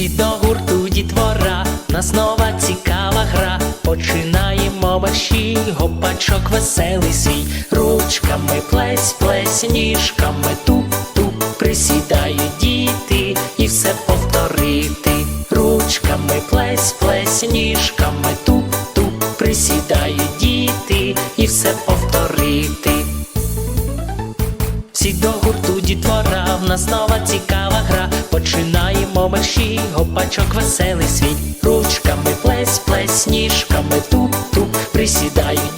Всі до гурту дітвора, нас нова цікава гра. Починаємо мерщій, гопачок веселий свій, ручками плесь, плесь, ніжками туп, туп, присідають діти і все повторити. Ручками плесь, плесь, ніжками туп, туп, присідають діти і все повторити. Всі до гурту дітвора, в нас нова цікава гра. Починаємо мерші, гопачок веселий свій. Ручками плесь, плесь, ніжками туп, туп, присідають